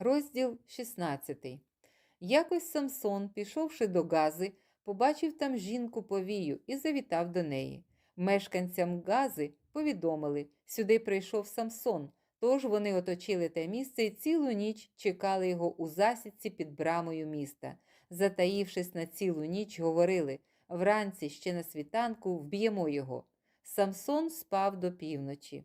Розділ 16. Якось Самсон, пішовши до Гази, побачив там жінку повію і завітав до неї. Мешканцям Гази повідомили, сюди прийшов Самсон, тож вони оточили те місце і цілу ніч чекали його у засідці під брамою міста. Затаївшись на цілу ніч, говорили вранці ще на світанку вб'ємо його. Самсон спав до півночі.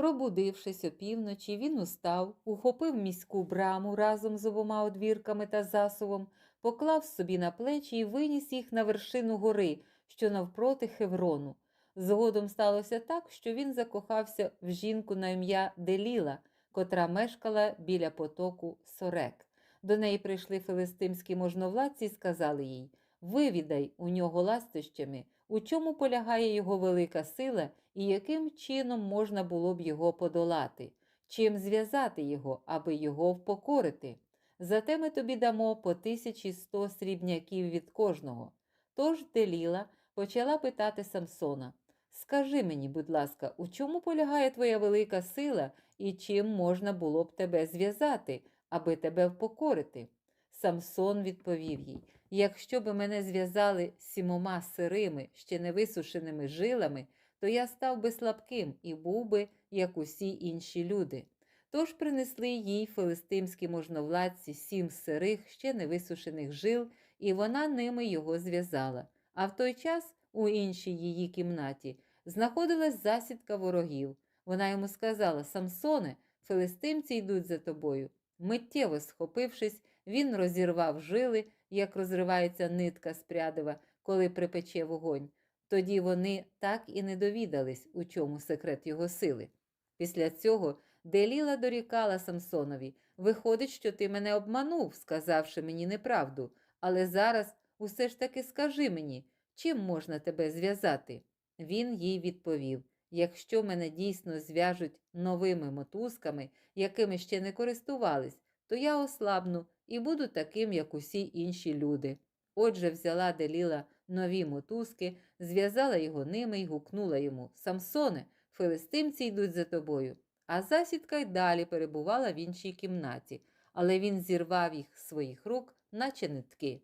Пробудившись опівночі, він устав, ухопив міську браму разом з обома одвірками та засувом, поклав собі на плечі і виніс їх на вершину гори, що навпроти Хеврону. Згодом сталося так, що він закохався в жінку на ім'я Деліла, котра мешкала біля потоку Сорек. До неї прийшли филистимські можновладці і сказали їй Вивідай у нього ластощами, у чому полягає його велика сила і яким чином можна було б його подолати, чим зв'язати його, аби його впокорити. Зате ми тобі дамо по тисячі сто срібняків від кожного. Тож Деліла почала питати Самсона Скажи мені, будь ласка, у чому полягає твоя велика сила і чим можна було б тебе зв'язати, аби тебе впокорити? Самсон відповів їй Якщо би мене зв'язали сімома сирими, ще не висушеними жилами, то я став би слабким і був би, як усі інші люди. Тож принесли їй филистимські можновладці сім сирих, ще не висушених жил, і вона ними його зв'язала. А в той час у іншій її кімнаті знаходилась засідка ворогів. Вона йому сказала Самсоне, филистимці йдуть за тобою. Миттєво схопившись, він розірвав жили, як розривається нитка з прядива, коли припече вогонь. Тоді вони так і не довідались, у чому секрет його сили. Після цього Деліла дорікала Самсонові Виходить, що ти мене обманув, сказавши мені неправду, але зараз усе ж таки скажи мені, чим можна тебе зв'язати. Він їй відповів Якщо мене дійсно зв'яжуть новими мотузками, якими ще не користувались, то я ослабну і буду таким, як усі інші люди. Отже, взяла Деліла нові мотузки, зв'язала його ними і гукнула йому Самсоне, филистимці йдуть за тобою. А засідка й далі перебувала в іншій кімнаті, але він зірвав їх з своїх рук, наче нитки.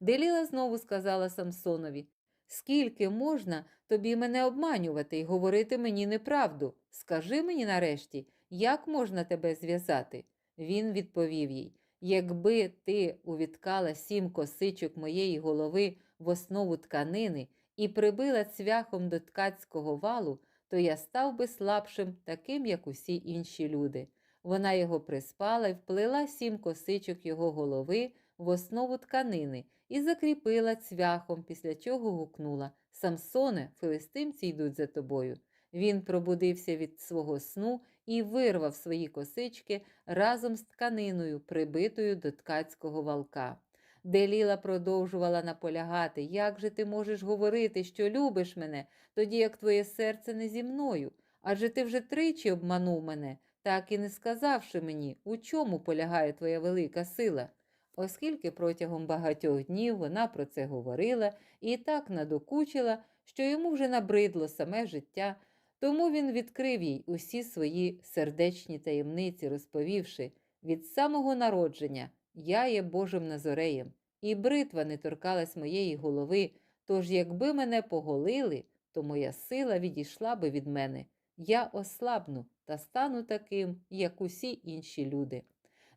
Деліла знову сказала Самсонові Скільки можна тобі мене обманювати і говорити мені неправду? Скажи мені нарешті, як можна тебе зв'язати? Він відповів їй Якби ти увіткала сім косичок моєї голови в основу тканини і прибила цвяхом до ткацького валу, то я став би слабшим, таким, як усі інші люди. Вона його приспала і вплила сім косичок його голови в основу тканини і закріпила цвяхом, після чого гукнула Самсоне, филистимці йдуть за тобою. Він пробудився від свого сну і вирвав свої косички разом з тканиною, прибитою до ткацького валка. Деліла продовжувала наполягати, як же ти можеш говорити, що любиш мене, тоді як твоє серце не зі мною? Адже ти вже тричі обманув мене, так і не сказавши мені, у чому полягає твоя велика сила. Оскільки протягом багатьох днів вона про це говорила і так надокучила, що йому вже набридло саме життя, тому він відкрив їй усі свої сердечні таємниці, розповівши від самого народження я є Божим Назореєм, і бритва не торкалась моєї голови, тож якби мене поголили, то моя сила відійшла би від мене. Я ослабну та стану таким, як усі інші люди.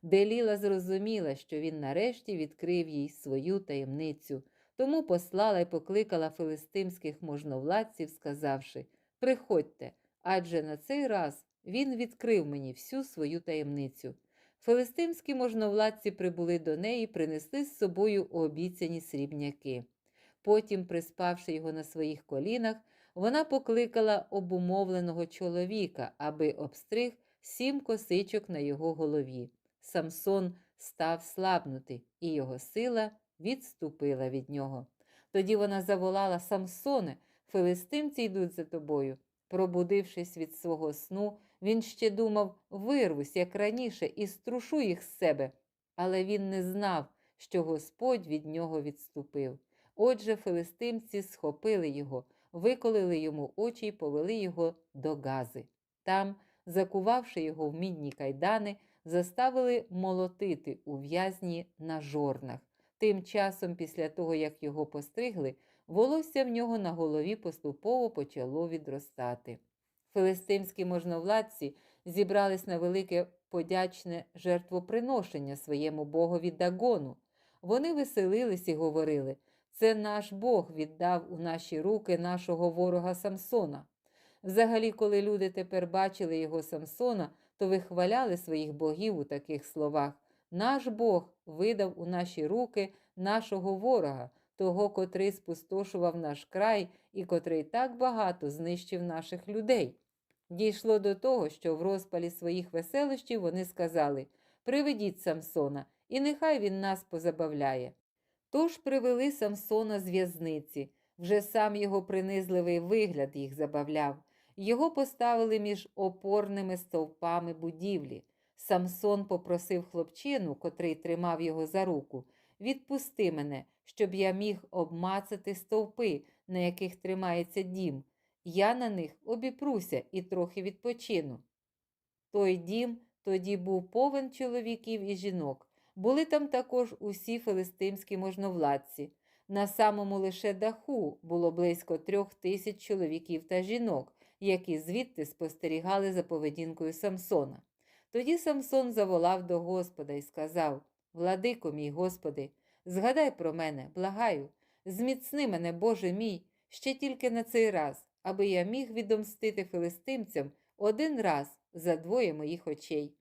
Деліла зрозуміла, що він нарешті відкрив їй свою таємницю, тому послала й покликала филистимських можновладців, сказавши Приходьте, адже на цей раз він відкрив мені всю свою таємницю. Филистимські можновладці прибули до неї принесли з собою обіцяні срібняки. Потім, приспавши його на своїх колінах, вона покликала обумовленого чоловіка, аби обстриг сім косичок на його голові. Самсон став слабнути, і його сила відступила від нього. Тоді вона заволала Самсоне, филистимці йдуть за тобою. Пробудившись від свого сну, він ще думав вирвусь, як раніше, і струшу їх з себе. Але він не знав, що Господь від нього відступив. Отже, филистимці схопили його, виколили йому очі й повели його до гази. Там, закувавши його в мідні кайдани, заставили молотити у в'язні на жорнах. Тим часом, після того, як його постригли, волосся в нього на голові поступово почало відростати. Филистимські можновладці зібрались на велике подячне жертвоприношення своєму богові Дагону. Вони веселились і говорили: це наш Бог віддав у наші руки нашого ворога Самсона. Взагалі, коли люди тепер бачили його Самсона, то вихваляли своїх богів у таких словах: Наш Бог видав у наші руки нашого ворога, того, котрий спустошував наш край і котрий так багато знищив наших людей. Дійшло до того, що в розпалі своїх веселощів вони сказали Приведіть Самсона, і нехай він нас позабавляє. Тож привели Самсона з в'язниці, вже сам його принизливий вигляд їх забавляв. Його поставили між опорними стовпами будівлі. Самсон попросив хлопчину, котрий тримав його за руку, відпусти мене, щоб я міг обмацати стовпи, на яких тримається дім. Я на них обіпруся і трохи відпочину. Той дім тоді був повен чоловіків і жінок. Були там також усі филистимські можновладці. На самому лише даху було близько трьох тисяч чоловіків та жінок, які звідти спостерігали за поведінкою Самсона. Тоді Самсон заволав до Господа і сказав: Владико мій Господи, згадай про мене, благаю, зміцни мене, Боже мій, ще тільки на цей раз, аби я міг відомстити филистимцям один раз за двоє моїх очей.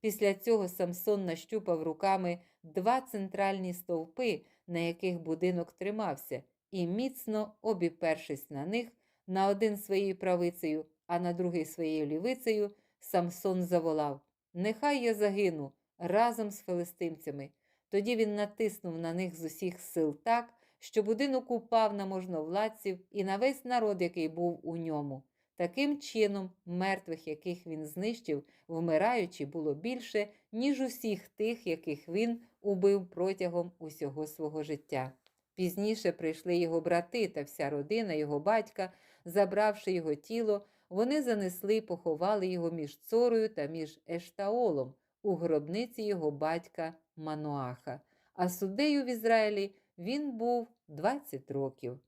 Після цього Самсон нащупав руками два центральні стовпи, на яких будинок тримався, і, міцно обіпершись на них, на один своєю правицею, а на другий своєю лівицею, Самсон заволав Нехай я загину разом з филистимцями. Тоді він натиснув на них з усіх сил так, що будинок упав на можновладців і на весь народ, який був у ньому. Таким чином, мертвих, яких він знищив, вмираючи, було більше, ніж усіх тих, яких він убив протягом усього свого життя. Пізніше прийшли його брати та вся родина його батька, забравши його тіло, вони занесли і поховали його між Цорою та між Ештаолом у гробниці його батька Мануаха. А суддею в Ізраїлі він був 20 років.